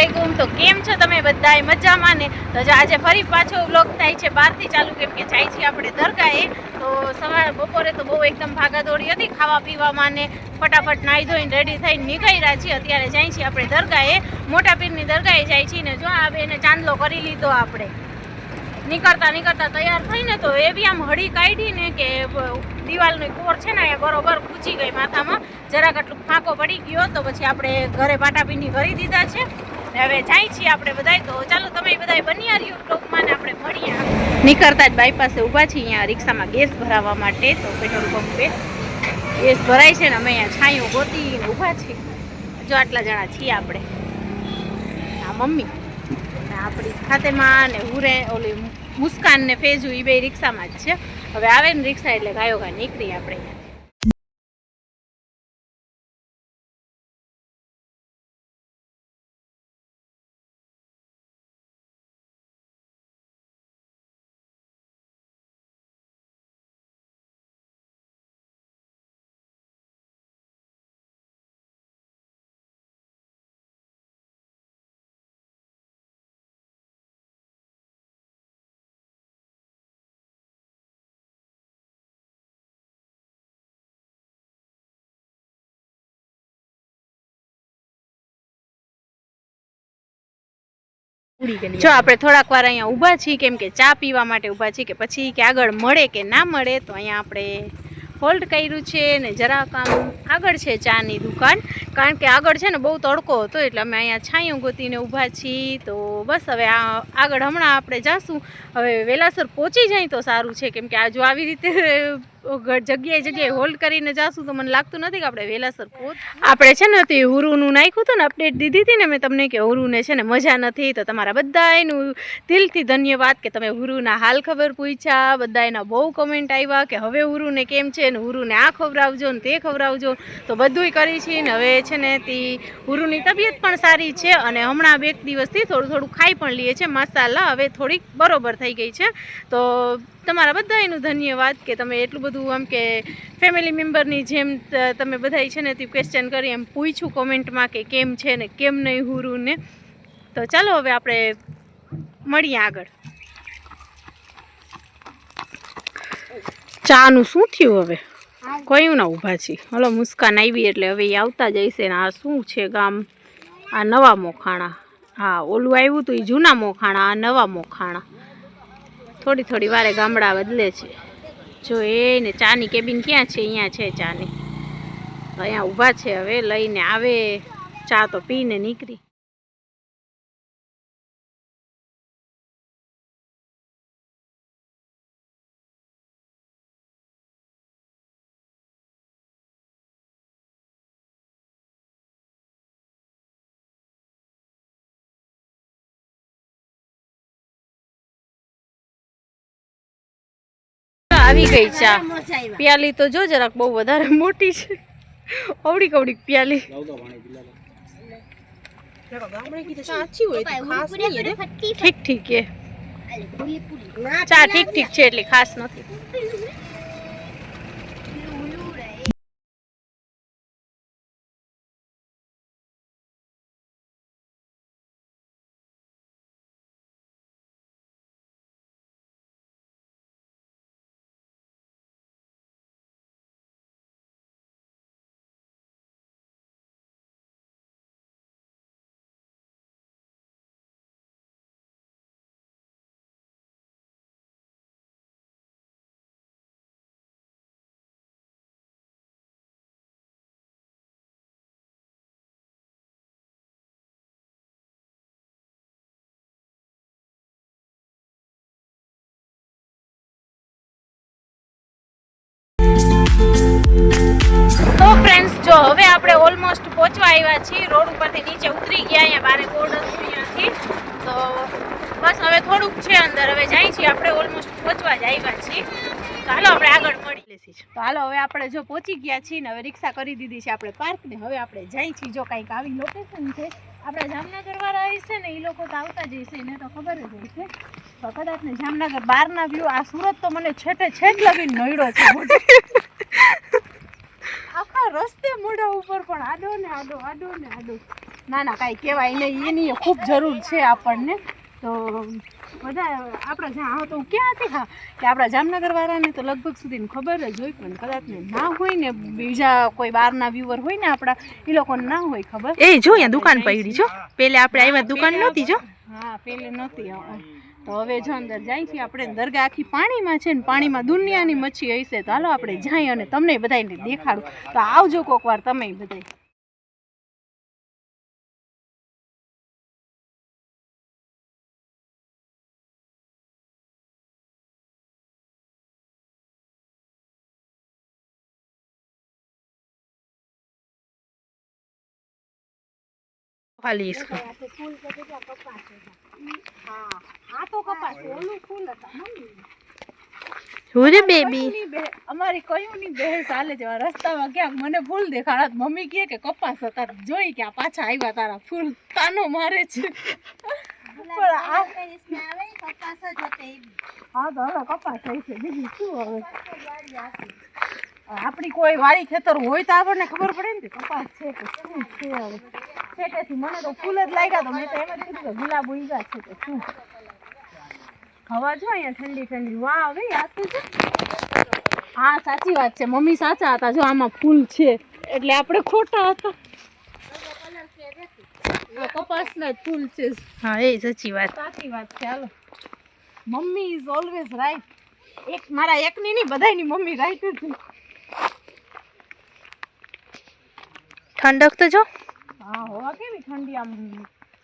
વાલેકુમ તો કેમ છો તમે બધાય મજામાં ને? તો જો આજે ફરી પાછો વ્લોગ થાય છે, બહારથી ચાલુ કેમ કે જાય છે આપણે દરગાહે. તો સવારે બપોરે તો બહુ એકદમ ભાગાદોડી હતી, ખાવા પીવામાં ને ફટાફટ નાહી ધોઈને રેડી થઈને નીકળી રહ્યા છીએ. અત્યારે જાય છીએ આપણે દરગાહે, મોટા પીરની દરગાહે જાય છીએ ને જો આ બેને ચાંદલો કરી લીધો આપણે. નીકળતા નીકળતા તૈયાર થઈને તો એ બી આમ હળી કાઢીને કે દિવાલનો કોર છે ને એ બરોબર ખૂચી ગઈ માથામાં. જરાક આટલું ફાંકો પડી ગયો તો પછી આપણે ઘરે પાટાપીની કરી દીધા છે. હવે જાય છીએ આપણે બધાય તો. ચાલો, તમે બધાય બની રહ્યો ટોકમાં ને આપણે મળીએ નીકળતા જ બાઈ પાસે ઊભા છીએ અહીંયા રિક્ષામાં ગેસ ભરાવવા માટે તો પેટ્રોલ પંપે ગેસ ભરાય છે ને અમે અહીંયા છાંયો ગોતીને ઊભા છીએ. જો આટલા જણા છીએ આપણે. આ મમ્મી આપણી ખાતેમાં ને હુરે, ઓલી મુસ્કાન ને ફેજુ એ બે રિક્ષામાં જ છે. હવે આવે ને રિક્ષા એટલે ગાયો ગા નીકળી આપણે. જો આપણે થોડાક વાર અહીંયા ઊભા છીએ કેમ કે ચા પીવા માટે ઊભા છીએ કે પછી કે આગળ મળે કે ના મળે તો અહીંયા આપણે હોલ્ડ કર્યું છે ને જરાક આમ આગળ છે ચાની દુકાન. કારણ કે આગળ છે ને બહુ તડકો હતો એટલે અમે અહીંયા છાંયું ગોતીને ઊભા છીએ. તો બસ હવે આ આગળ હમણાં આપણે જાશું. હવે વેલાસર પહોંચી જાય તો સારું છે કેમ કે આ જો આવી રીતે જગ્યાએ જગ્યાએ હોલ્ડ કરીને જાશું તો મને લાગતું નથી કે આપણે વહેલાસર પહોંચ આપણે છે ને તે હુરુનું નાખ્યું હતું ને અપડેટ દીધી હતી ને મેં તમને કે હુરુને છે ને મજા નથી તો તમારા બધાયનું દિલથી ધન્યવાદ કે તમે હુરુના હાલ ખબર પૂછ્યા, બધાયના બહુ કમેન્ટ આવ્યા કે હવે હુરુને કેમ છે ને હુરુને આ ખવડાવજો ને તે ખવડાવજો. તો બધુંય કરી છે ને હવે છે ને તે હુરુની તબિયત પણ સારી છે અને હમણાં બે દિવસથી થોડું થોડું ખાઈ પણ લઈએ છે, મસાલા હવે થોડીક બરોબર થઈ ગઈ છે. તો તમારા બધાયનું ધન્યવાદ કે તમે એટલું બધું આમ કે ફેમિલી મેમ્બરની જેમ તમે બધાય છે ને તે ક્વેશ્ચન કરી એમ પૂછ્યું કોમેન્ટમાં કે કેમ છે ને કેમ નહીં હુરુને તો ચાલો હવે આપણે મળીએ આગળ. ચાનું શું થયું હવે? કયું ના ઊભા છે? હલો, મુસ્કાન આવી એટલે હવે એ આવતા જઈશે ને આ શું છે ગામ? આ નવા મોખાણા. હા, ઓલું આવ્યું હતું એ જૂના મોખાણા, આ નવા મોખાણા. થોડી થોડી વારે ગામડા બદલે છે. જો એ ને ચાની કેબિન ક્યાં છે? અહીંયા છે ચાની. અહીંયા ઊભા છે હવે, લઈને આવે, ચા તો પીને નીકળી. આવી ગઈ ચા. પ્યાલી તો જો જરાક બહુ વધારે મોટી છે. અવડી કવડી પ્યાલી. ઠીક ઠીક ચા ઠીક ઠીક છે એટલે ખાસ નથી. આપણે ઓલમોસ્ટ પહોંચવા આવ્યા છીએ. રોડ ઉપરથી નીચે ઉતરી ગયા અહીંયા બારે બોર્ડ અહીંયાથી. તો બસ હવે થોડુંક છે અંદર. હવે જાય છીએ આપણે ઓલમોસ્ટ પહોંચવા જ આવ્યા છીએ. તો હાલો આપણે આગળ મળી લેસી તો હાલો હવે આપણે જો પહોંચી ગયા છીએ ને હવે રિક્ષા કરી દીધી છે આપણે પાર્ક ને. હવે આપણે જાય છીએ જો કંઈક આવી લોકેશન છે. આપણા જામનગર વાળા હશે ને, એ લોકો તો આવતા જ હશે, એને તો ખબર જ હોય છે. તો કદાચ ને જામનગર બહારના વ્યૂ આ સુરત તો મને છેટે છેટ લગીને નડ્યો છે. રસ્તે મોઢા ઉપર પણ આડો ને આડો આડો ને આડો. ના ના કાંઈ કહેવાય નહીં એની ખૂબ જરૂર છે આપણને. તો બધા આપણા જ્યાં હા તો હું ક્યાં હતી હા? કે આપણા જામનગર વાળાને તો લગભગ સુધી ખબર જ હોય પણ કદાચ ને ના હોય ને બીજા કોઈ બહારના વ્યુઅર હોય ને આપણા એ લોકોને ના હોય ખબર. એ જો અહીંયા દુકાન પડી જો પેલે આપણે આવ્યા દુકાન નહોતી જો. હા પેલે નહોતી તો હવે જો અંદર જાય છે આપણે દરગાહ આખી પાણીમાં છે ને પાણીમાં દુનિયાની મચ્છી હશે, તો હાલો આપણે જાય અને તમને બધાને દેખાડું. તો આવજો કોક વાર તમે બધાય. ખાલી હા આ તો કપાસ ઓલું ફૂલ હતા મમ્મી બેબી? અમારી કયુંની બહેસ ચાલે છે રસ્તામાં ક્યાંક મને ફૂલ દેખાડા મમ્મી કહે કે કપાસ હતા જોઈ કે આ પાછા આવ્યા તારા ફૂલ તાનો મારે છે. પણ આ હા તો હવે કપાસ થઈ છે બીજું શું હવે? આપણી કોઈ વાડી ખેતર હોય તો આપણને ખબર પડે ને કે કપાસ છે કે શું છે હવે? છેટેથી મને તો ફૂલ જ લાગ્યા તો મેં તો એમ જ કીધું કે ગુલાબ ઉગ્યા છે તો શું? હવા જો અહીંયા ઠંડી ઠંડી. વાહ, હવે યાદ છે? હા, સાચી વાત છે. મમ્મી સાચા હતા. જો આમાં ફૂલ છે. એટલે આપણે ખોટા હતા. કપાસના ફૂલ છે. હા, એ સાચી વાત. સાચી વાત છે. હાલો. મમ્મી ઇઝ ઓલવેઝ રાઈટ એક, મારા એકની નહીં, બધાયની મમ્મી રાઈટ જ ઠંડક તો જો. હા હવા કેવી ઠંડી આમ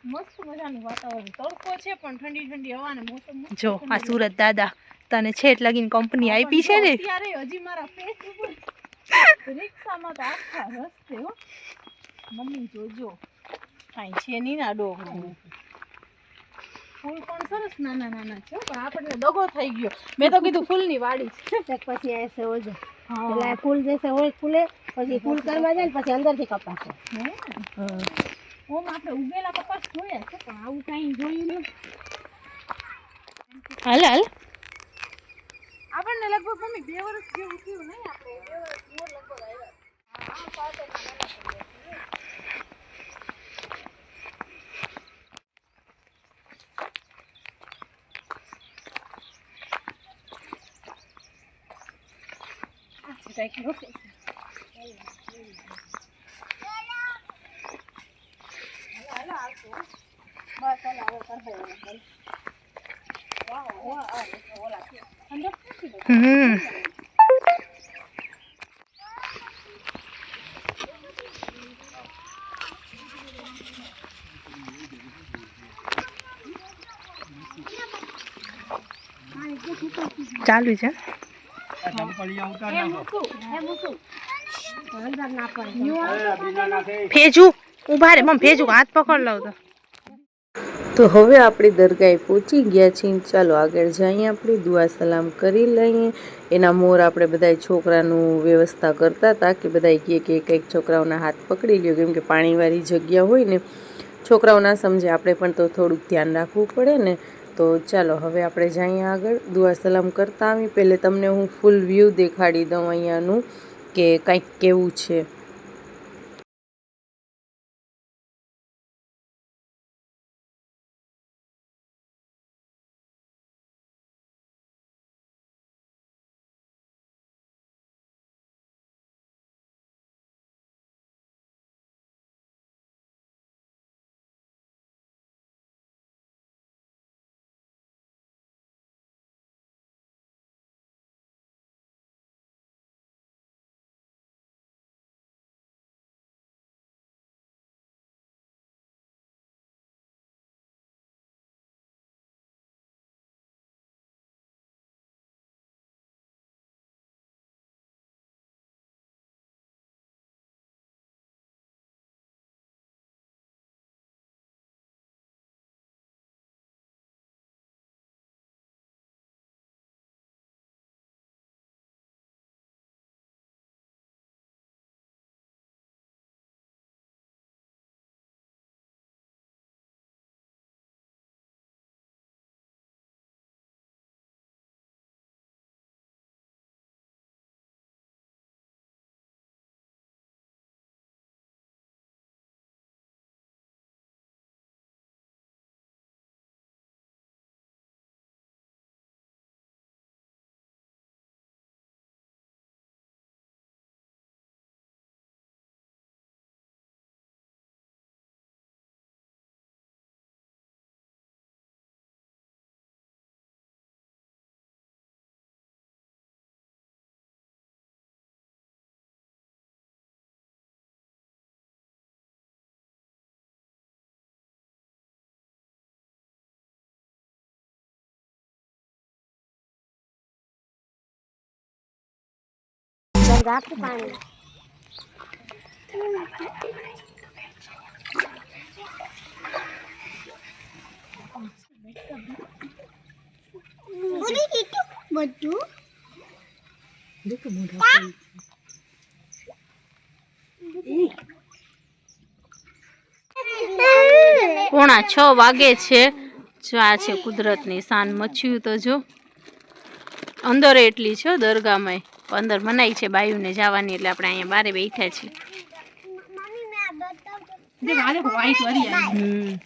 મસ્ત મજાનું વાતાવરણ. તડકો છે પણ ઠંડી ઠંડી હવા હવાને મોસમ જો આ સુરત દાદા તને છેટ લગીને કંપની આપી છે ને. ત્યારે હજી મારા ફેસ ઉપર રિક્ષામાં તો આખા રસ્તે હો. મમ્મી જોજો કાંઈ છે નહીં ના ડોકરું ફૂલ પણ સરસ નાના નાના છે પણ આપણને દગો થઈ ગયો. મેં તો કીધું ફૂલની વાડી છે. પછી આ છે ઓજો. હા ફૂલ जैसे હોય ફૂલે પછી ફૂલ કરવા જાય ને પછી અંદરથી કપાસ હે? ઓમ આપણે ઉગેલા કપાસ જોયા છે પણ આવું કાંઈ જોયું નહીં. હાલ હાલ. આપણને લગભગ મમ્મી બે વર્ષ જેવું થયું નહીં આપણે બે વર્ષ જેવું લગભગ આવ્યા હા, પાછળ નાના પડી આ છે કાંઈક location. હાલો, હાલો, આવશું, હો. બસ, હાલો, હવે કરી દઈએ, હાલો. વાહ, વાહ, આ ઓલા છે. અંદર નથી બધું. હમ ચાલુ છે એ મૂકું એ મૂકું અંદર ના પડે ભેજું ઊભા રે મમ ભેજું હાથ પકડ લઉં તો. તો હવે આપણે દરગાહે પહોંચી ગયા છીએ. ચાલો આગળ જઈએ આપણે દુઆ સલામ કરી લઈએ. એના મોર આપણે બધા છોકરાનું વ્યવસ્થા કરતા હતા કે બધા કહે કે કંઈક છોકરાઓના હાથ પકડી લ્યો કેમ કે પાણીવાળી જગ્યા હોય ને. છોકરાઓ ના સમજે આપણે પણ તો થોડુંક ધ્યાન રાખવું પડે ને. તો ચાલો, હવે આપણે જઈએ આગળ. દુઆ સલામ કરતા આવી પહેલે તમને હું ફૂલ વ્યૂ દેખાડી દઉં અહીંયાનું કે કંઈક કેવું છે. રાખું પાણી. બધું. પોણા છ વાગે છે. જો આ છે કુદરતની શાન મચ્યું તો જો. અંદર એટલી છે દરગાહમાં અંદર મનાઈ છે બાયુને જવાની એટલે આપણે અહીંયા બારે બેઠા છીએ. હમ.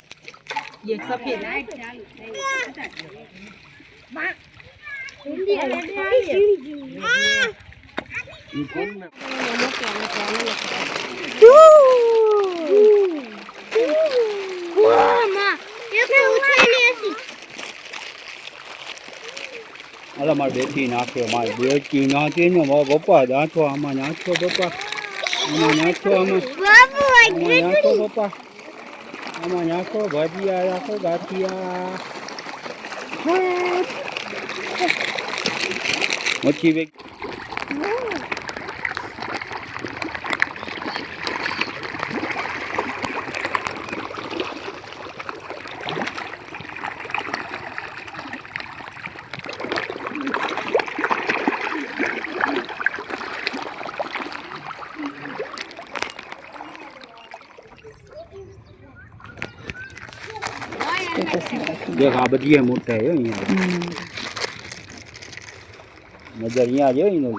અલા મારે બેટી નાખ્યો મારે બેટી નાખી ને મારા પપ્પા નાખો આમાં નાખો પપ્પા. આમાં નાખો આમાં. આમાં નાખો પપ્પા. આમાં નાખો ભજીયા રાખો ગાંઠિયા. મચ્છી વેચ દેખ આ બધી મોટા છે અહીંયા. નજર અહીંયા આવ્યો એનો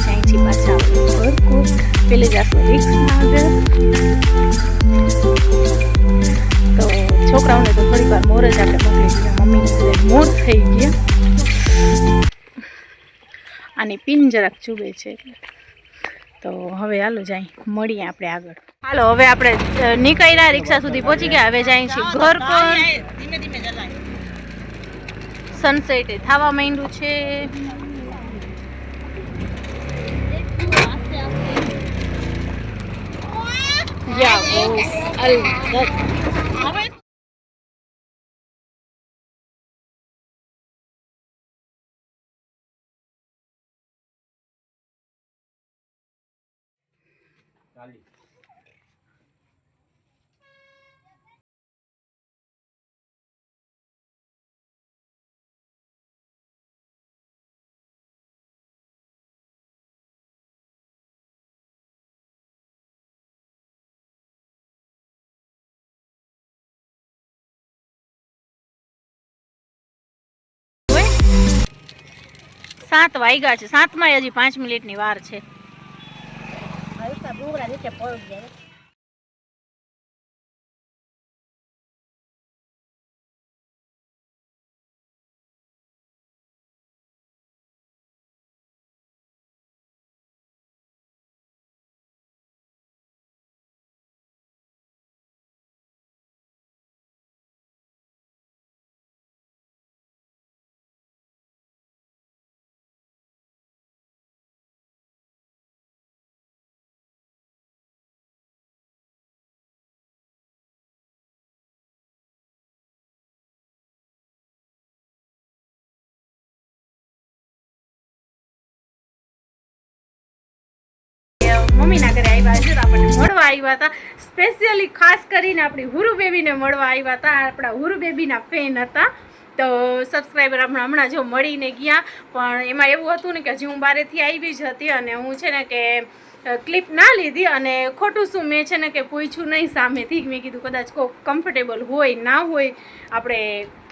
ઘર કોક પેલે જાશું રિક્સમાં આગળ તો છોકરાઓને તો થોડી વાર મોર જ આપણે મોકલી દીધા મમ્મીની મોર થઈ ગયા. અને પિન જરાક ચૂબે છે તો હવે હાલો જાય મળીએ આપણે આગળ. હાલો હવે આપણે નીકળ્યા રિક્ષા સુધી પહોંચી ગયા. હવે જાય છે ઘર પર. સનસેટ થવા માંડ્યું છે. યા બોસ અલગત સાત વાગ્યા છે. સાતમાં હજી પાંચ મિનિટની વાર છે. ડુંગરા નીચે પડી જાય મમ્મીના ઘરે આવ્યા છે તો આપણને મળવા આવ્યા હતા. સ્પેશિયલી ખાસ કરીને આપણી હુરુ બેબીને મળવા આવ્યા હતા. આપણા હુરુ બેબીના ફેન હતા. તો સબસ્ક્રાઈબર હમણાં હમણાં જો મળીને ગયા. પણ એમાં એવું હતું ને કે હજી હું બારેથી આવી જ હતી અને હું છે ને કે ક્લિપ ના લીધી અને ખોટું શું મેં છે ને કે પૂછ્યું નહીં સામેથી. મેં કીધું કદાચ કોઈ કમ્ફર્ટેબલ હોય ના હોય આપણે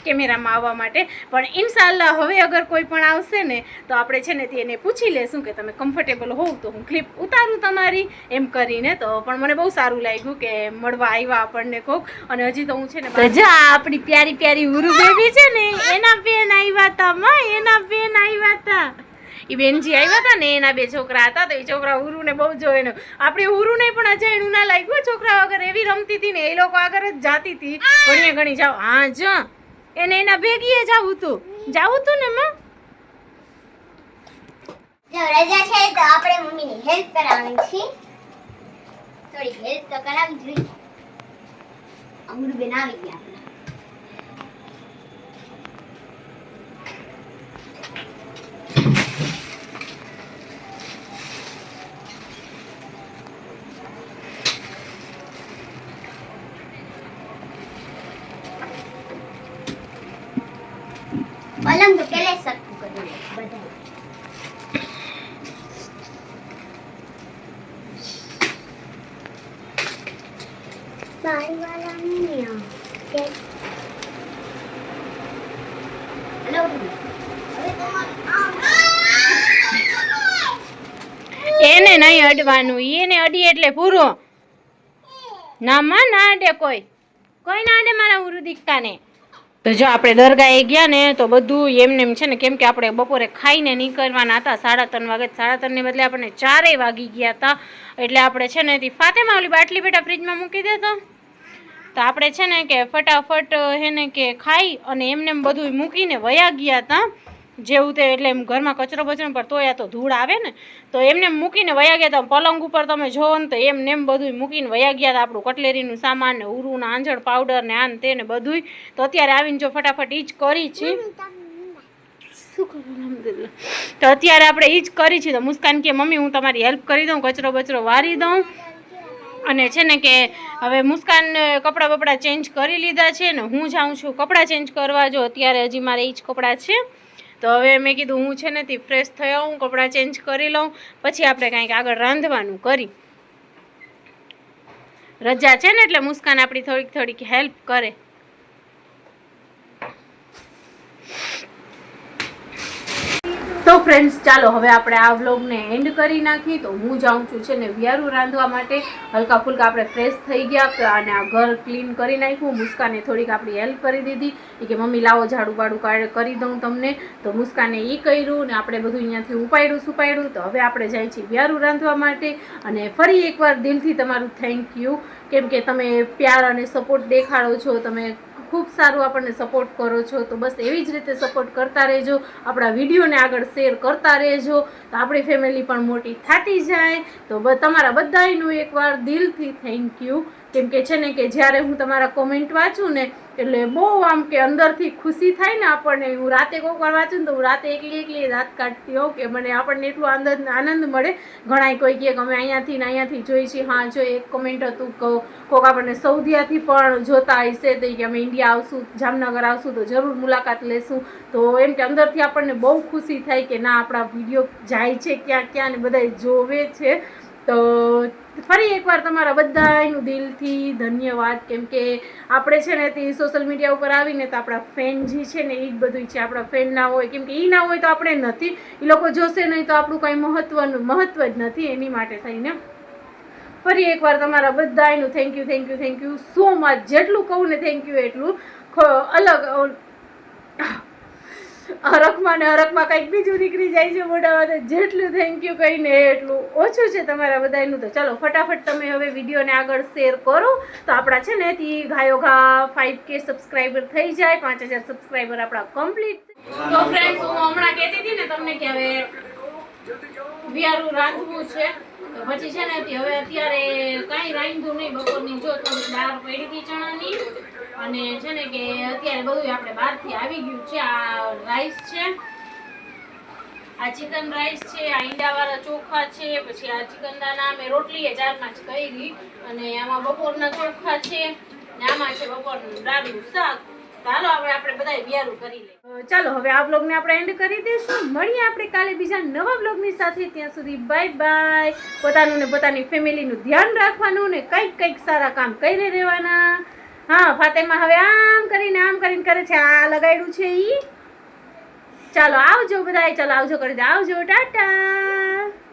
કેમેરામાં આવવા માટે. પણ ઇન્શાલ્લાહ હવે અગર કોઈ પણ આવશે ને તો આપણે છે ને તે એને પૂછી લેશું કે તમે કમ્ફર્ટેબલ હોવ તો હું ક્લિપ ઉતારું તમારી એમ કરીને. તો પણ મને બહુ સારું લાગ્યું કે મળવા આવ્યા આપણને કોક. અને હજી તો હું છે ને જા આપણી પ્યારી પ્યારી ઉરુ બેબી છે ને એના બેન આવ્યા હતા એના બેન આવ્યા હતા એ બેનજી આવ્યા હતા ને, એના બે છોકરા હતા તો એ છોકરા ઉરુને બહુ જોયે ને આપણે ઉરુને પણ અજાણ્યું ના લાગ્યું છોકરા વગર એવી રમતી હતી ને, એ લોકો આગળ જ જાતી હતી ઘણીએ ઘણી જાવ હા જ એને એના ભેગીએ જાવું તું. જાવું તું ને, માં? જો, રજા છે તો આપણે મમ્મીની હેલ્પ કરાવવાની છે. થોડી હેલ્પ તો કરાવવી જોઈએ. અમરુબેન આવી ગયા આપણે પલંગ તો પેલે સરખું કરી લે બધા એને નહીં અડવાનું એને અડી એટલે પૂરો ના, માં ના અડે કોઈ. કોઈ ના અડે મારા ઉરુ દીકતાને તો જો આપણે દરગાહે ગયા ને, તો બધું એમને એમ છે ને, કેમ કે આપણે બપોરે ખાઈને નીકળવાના હતા, સાડા ત્રણ વાગે સાડા ત્રણને બદલે આપણને ચારેય વાગી ગયા હતા. એટલે આપણે છે ને ફાતેમાં ઓલી બાટલી બેટા ફ્રીજમાં મૂકી દેતો તો આપણે છે ને કે ફટાફટ હે ને કે ખાઈ અને એમને એમ બધું મૂકીને વયા ગયા હતા જેવું તે એટલે એમ ઘરમાં કચરો બચરો પર તોય આ તો ધૂળ આવે ને. તો એમને એમ મૂકીને વયા ગયા હતા પલંગ ઉપર તમે જોવો ને તો એમને એમ બધું મૂકીને વયા ગયા હતા આપણું કટલેરીનું સામાન ને ઉરું ને આંજણ પાવડર ને આન તે ને બધુંય. તો અત્યારે આવીને જો ફટાફટ ઈ જ કરી છે. શું કરું તો અત્યારે આપણે એ જ કરી છે. તો મુસ્કાન કે મમ્મી હું તમારી હેલ્પ કરી દઉં કચરો બચરો વારી દઉં. અને છે ને કે હવે મુસ્કાન કપડાં બપડા ચેન્જ કરી લીધા છે ને હું જાઉં છું કપડાં ચેન્જ કરવા. જો અત્યારે હજી મારે એ જ કપડાં છે. તો હવે મેં કીધું હું છે ને તે ફ્રેશ થયા હું કપડાં ચેન્જ કરી લઉં. પછી આપણે કાંઈક આગળ રાંધવાનું કરી. રજા છે ને એટલે મુસ્કાન આપણી થોડીક થોડીક હેલ્પ કરે. ફ્રેન્ડ્સ ચાલો હવે આપણે આ વ્લોગને એન્ડ કરી નાખીએ. તો હું જાઉં છું છે ને વિયારું રાંધવા માટે. હલકા ફુલકા આપણે ફ્રેશ થઈ ગયા અને આ ઘર ક્લીન કરી નાખ્યું. મુસ્કાને થોડીક આપણી હેલ્પ કરી દીધી. કે, મમ્મી, લાવો ઝાડુ બાડુ કરી દઉં તમને. તો મુસ્કાને એ કર્યું ને આપણે બધું અહીંયાથી ઉપાડ્યું, સુપાડ્યું. તો હવે આપણે જાય છીએ વિયારું રાંધવા માટે. અને ફરી એકવાર દિલથી તમારું થેન્ક યુ કેમ કે તમે પ્યાર અને સપોર્ટ દેખાડો છો, તમે ખૂબ સારું આપણને સપોર્ટ કરો છો. તો બસ એવી જ રીતે સપોર્ટ કરતા રહેજો. આપણા વિડીયોને આગળ શેર કરતા રહેજો. તો આપણી ફેમિલી પણ મોટી થતી જાય. તો તમારા બધાયનું એકવાર દિલથી થેન્ક યુ કેમ કે છે ને કે જ્યારે હું તમારા કોમેન્ટ વાંચું ને એટલે બહુ આમ કે અંદરથી ખુશી થાય ને આપણને. હું રાતે કોઈ વાર વાંચું ને તો હું રાતે એકલી એકલી રાત કાઢતી હોઉં કે મને આપણને એટલું આનંદ આનંદ મળે. ઘણાય કોઈ કહે કે અમે અહીંયાથી ને અહીંયાથી જોઈ છીએ. હા, જો એક કોમેન્ટ હતું કહો. કોક આપણને સૌદીયાથી પણ જોતા હશે તો કે અમે ઇન્ડિયા આવશું, જામનગર આવશું તો જરૂર મુલાકાત લેશું. તો એમ કે અંદરથી આપણને બહુ ખુશી થાય કે ના, આપણા વીડિયો જાય છે ક્યાં ક્યાં ને બધા જોવે છે. તો ફરી એકવાર તમારા બધાનું દિલથી ધન્યવાદ. કેમ કે આપણે છે ને તે સોશિયલ મીડિયા ઉપર આવીને તો આપણા ફેન જે છે ને એ જ બધું છે. આપણા ફેન ના હોય, કેમ કે એ ના હોય તો આપણે નથી. એ લોકો જોશે નહીં તો આપણું કાંઈ મહત્વનું, મહત્વ જ નથી એની માટે થઈને. ફરી એકવાર તમારા બધાનું thank you thank you thank you so much જેટલું કહું ને થેન્ક યુ એટલું. અલગ અ, હરખમાં ને અરખમાં કંઈક બીજું નીકળી જાય છે મોઢામાં જેટલું થેન્ક યુ કહીને એટલું ઓછું છે તમારા બધાનું તો ચાલો ફટાફટ તમે હવે વિડીયોને આગળ શેર કરો. તો આપણા છે ને તી ઘાયો ઘા ફાઈવ કે સબસ્ક્રાઈબર થઈ જાય પાંચ હજાર સબસ્ક્રાઈબર આપણા કમ્પ્લીટ તો ફ્રેન્ડ્સ હું હમણાં કહેતી હતી ને તમને કે હવે વિયારું રાંધવું છે. તો પછી છે ને હવે અત્યારે કાંઈ રાંધ્યું નહીં બપોરની. જો તો દાળ પડી હતી ચણાની. અને છે ને કે અત્યારે બધું આપણે બહારથી આવી ગયું છે. આ રાઈસ છે. આ ચિકન રાઈસ છે, આ ઈંડાવાળા ચોખા છે, પછી આ ચિકન દાના અમે રોટલી એ ચાર પાંચ કરી. અને આમાં બપોરના ચોખા છે. ને આમાં છે બપોરનું દાળનું શાક. ચાલો હવે આપણે બધા વિયારું કરી લઈએ. ચાલો, હવે આ બ્લોગને આપણે એન્ડ કરી દઈશું. મળીએ આપણે કાલે બીજા નવા બ્લોગની સાથે. ત્યાં સુધી બાય બાય પોતાનું ને પોતાની ફેમિલીનું ધ્યાન રાખવાનું ને કંઈક કંઈક સારા કામ કરી રહેવાના હા, ફાતેમાં હવે આમ કરીને આમ કરીને કરે છે. આ લગાડ્યું છે ઈ. ચાલો, આવજો બધાય. ચાલો, આવજો કરી દે. આવજો, ટાટા.